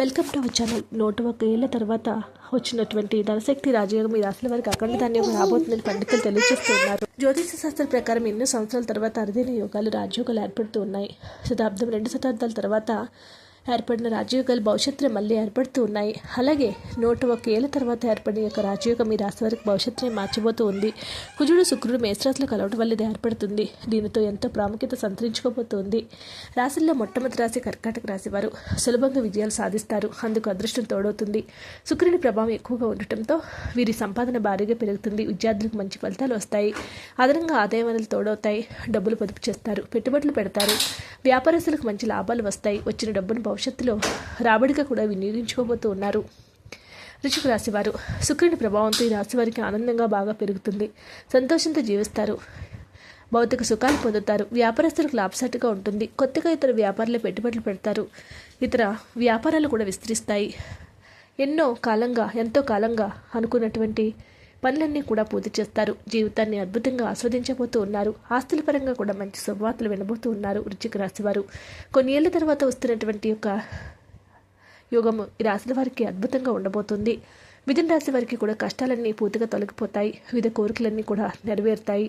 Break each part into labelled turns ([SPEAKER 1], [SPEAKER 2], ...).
[SPEAKER 1] Welcome to our channel. నూట ఒక ఏళ్ళ తర్వాత వచ్చినటువంటి ధనశక్తి రాజయోగం ఈ రాశుల వారికి అఖండ ధాన్యం రాబోతుందని పండితులు తెలియజేస్తున్నారు. జ్యోతిష శాస్త్రం ప్రకారం ఎన్నో సంవత్సరాల తర్వాత అరుదైన యోగాలు రాజయోగాలు ఏర్పడుతూ ఉన్నాయి. శతాబ్దం రెండు శతాబ్దాల తర్వాత ఏర్పడిన రాజయోగాలు భవిష్యత్తులో మళ్ళీ ఏర్పడుతూ ఉన్నాయి. అలాగే నూట ఒక ఏళ్ళ తర్వాత ఏర్పడిన యొక్క రాజయోగం ఈ రాశి వారికి భవిష్యత్తుని మార్చిపోతూ ఉంది కుజుడు శుక్రుడు మేషరాశిలో కలవడం వల్ల ఇది ఏర్పడుతుంది. దీనితో ఎంతో ప్రాముఖ్యత సంతరించుకోబోతుంది. రాశుల్లో మొట్టమొదటి రాశి కర్కాటక రాశి వారు సులభంగా విజయాలు సాధిస్తారు. అందుకు అదృష్టం తోడవుతుంది. శుక్రుని ప్రభావం ఎక్కువగా ఉండటంతో వీరి సంపాదన భారీగా పెరుగుతుంది. విద్యార్థులకు మంచి ఫలితాలు వస్తాయి. అదనంగా ఆదాయ వనరులు తోడవుతాయి. డబ్బులు పొదుపు చేస్తారు. పెట్టుబడులు పెడతారు. వ్యాపారస్తులకు మంచి లాభాలు వస్తాయి. వచ్చిన డబ్బును భవిష్యత్తులో రాబడిగా కూడా వినియోగించుకోబోతూ ఉన్నారు. వృశ్చిక రాశివారు శుక్రుని ప్రభావంతో ఈ రాశి వారికి ఆనందంగా బాగా పెరుగుతుంది. సంతోషంతో జీవిస్తారు. భౌతిక సుఖాలు పొందుతారు. వ్యాపారస్తులకు లాభసాటిగా ఉంటుంది. కొత్తగా ఇతర వ్యాపారాలు పెట్టుబడులు పెడతారు. ఇతర వ్యాపారాలు కూడా విస్తరిస్తాయి. ఎన్నో కాలంగా ఎంతో కాలంగా అనుకున్నటువంటి పనులన్నీ కూడా పూర్తి చేస్తారు. జీవితాన్ని అద్భుతంగా ఆస్వాదించబోతూ ఉన్నారు. ఆస్తుల పరంగా కూడా మంచి శుభవార్తలు వినబోతూ ఉన్నారు వృచ్చిక రాశివారు కొన్ని ఏళ్ళ తర్వాత వస్తున్నటువంటి యొక్క యోగము ఈ రాశుల వారికి అద్భుతంగా ఉండబోతుంది. మిథున రాశి వారికి కూడా కష్టాలన్నీ పూర్తిగా తొలగిపోతాయి. వివిధ కోరికలన్నీ కూడా నెరవేరుతాయి.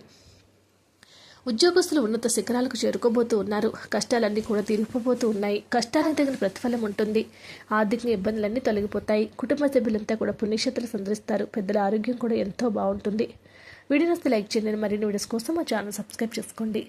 [SPEAKER 1] ఉద్యోగస్తులు ఉన్నత శిఖరాలకు చేరుకోబోతూ ఉన్నారు. కష్టాలన్నీ కూడా తీరిపోబోతూ ఉన్నాయి. కష్టానికి తగిన ప్రతిఫలం ఉంటుంది. ఆర్థిక ఇబ్బందులన్నీ తొలగిపోతాయి. కుటుంబ సభ్యులంతా కూడా పుణ్యక్షేత్రాలు సందరిస్తారు పెద్దల ఆరోగ్యం కూడా ఎంతో బాగుంటుంది. వీడియోస్ లైక్ చేయండి. మరిన్ని వీడియోస్ కోసం మా ఛానల్ సబ్స్క్రైబ్ చేసుకోండి.